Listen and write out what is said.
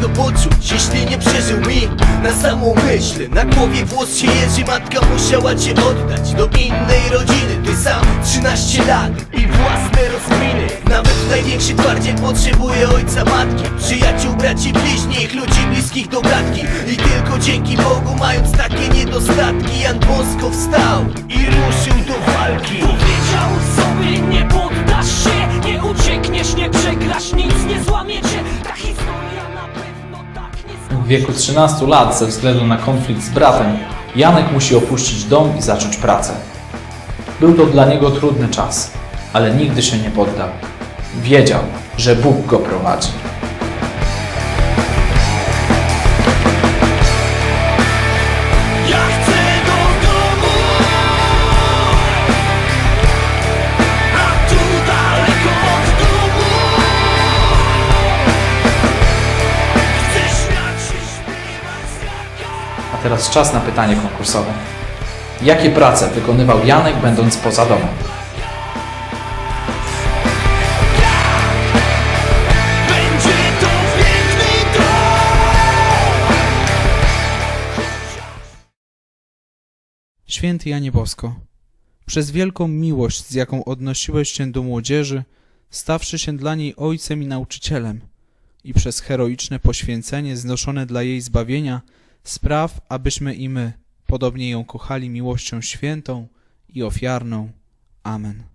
do poczuć Jeśli nie przeżył mi na samą myśl. Na głowie włos się jeży Matka musiała cię oddać do innej rodziny. Ty sam 13 lat i własne rozkminy. Nawet największy twardziel potrzebuje ojca, matki Przyjaciół, braci, bliźnich, ludzi bliskich do gadki I tylko dzięki Bogu mając takie niedostatki Jan Bosko wstał W wieku 13 lat, ze względu na konflikt z bratem, Janek musi opuścić dom i zacząć pracę. Był to dla niego trudny czas, ale nigdy się nie poddał. Wiedział, że Bóg go prowadzi. Teraz czas na pytanie konkursowe. Jakie prace wykonywał Janek będąc poza domem? Święty Janie Bosko, przez wielką miłość, z jaką odnosiłeś się do młodzieży, stawszy się dla niej ojcem i nauczycielem, i przez heroiczne poświęcenie znoszone dla jej zbawienia, spraw, abyśmy i my podobnie ją kochali miłością świętą i ofiarną. Amen.